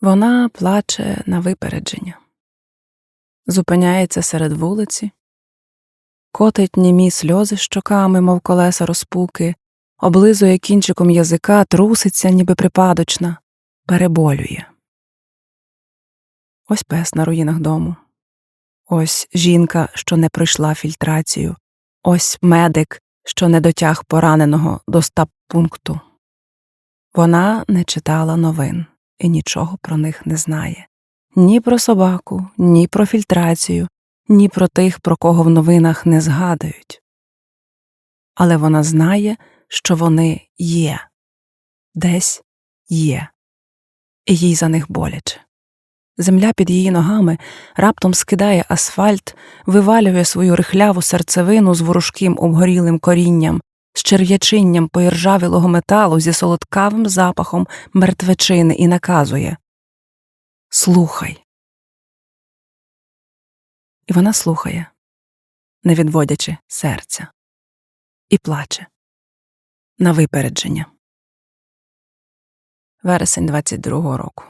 Вона плаче на випередження, зупиняється серед вулиці, котить німі сльози щоками, мов колеса розпуки, облизує кінчиком язика, труситься, ніби припадочна, переболює. Ось пес на руїнах дому. Ось жінка, що не пройшла фільтрацію, ось медик, що не дотяг пораненого до стаб-пункту. Вона не читала новин і нічого про них не знає ні про собаку, ні про фільтрацію, ні про тих, про кого в новинах не згадують. Але вона знає, що вони є, десь є, і їй за них боляче. Земля під її ногами раптом скидає асфальт, вивалює свою рихляву серцевину з ворожким обгорілим корінням, з черв'ячинням поіржавілого металу зі солодкавим запахом мертвечини і наказує Слухай. І вона слухає, не відводячи серця, і плаче на випередження. Вересень 22-го року.